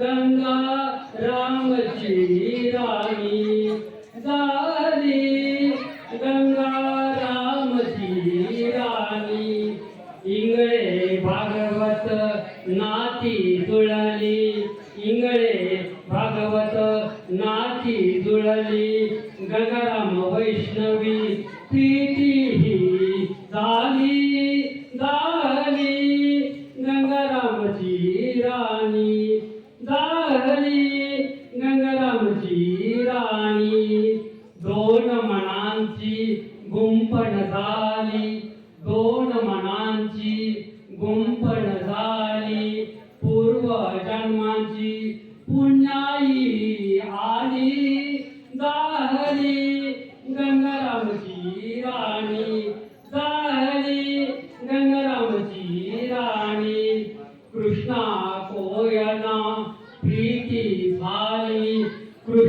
गंगा रामची राणी झाली. गंगा रामची राणी. इंगळे भागवत नाती जुळली. इंगळे भागवत नाती जुळली. गंगाराम वैष्णवी ती हरी गंगरामची राणी. दोन मनांची गुंपण झाली. दोन मनांची गुंपण झाली. पूर्व जन्मांची पुण्याई आली झाली गंगारामची राणी झाली गंगारामची राणी कृष्णा कोयना प्रीती झाली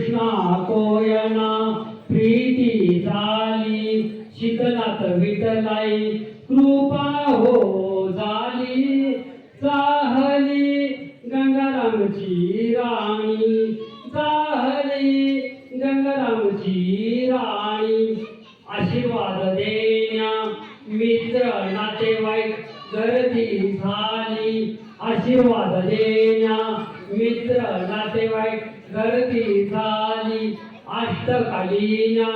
कृष्णा कोयना प्रीती झाली शीतलात विठलाई कृपा हो झाली चाहली गंगारामची राणी चाहली गंगारामची राणी. आशीर्वाद देण्या मित्र नातेवाईक गर्दी झाली आशीर्वाद देण्या मित्र नातेवाईक गर्दी झाली. अष्टकालीना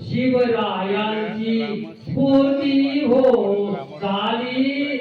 शिवरायांची स्फूर्ती हो झाली.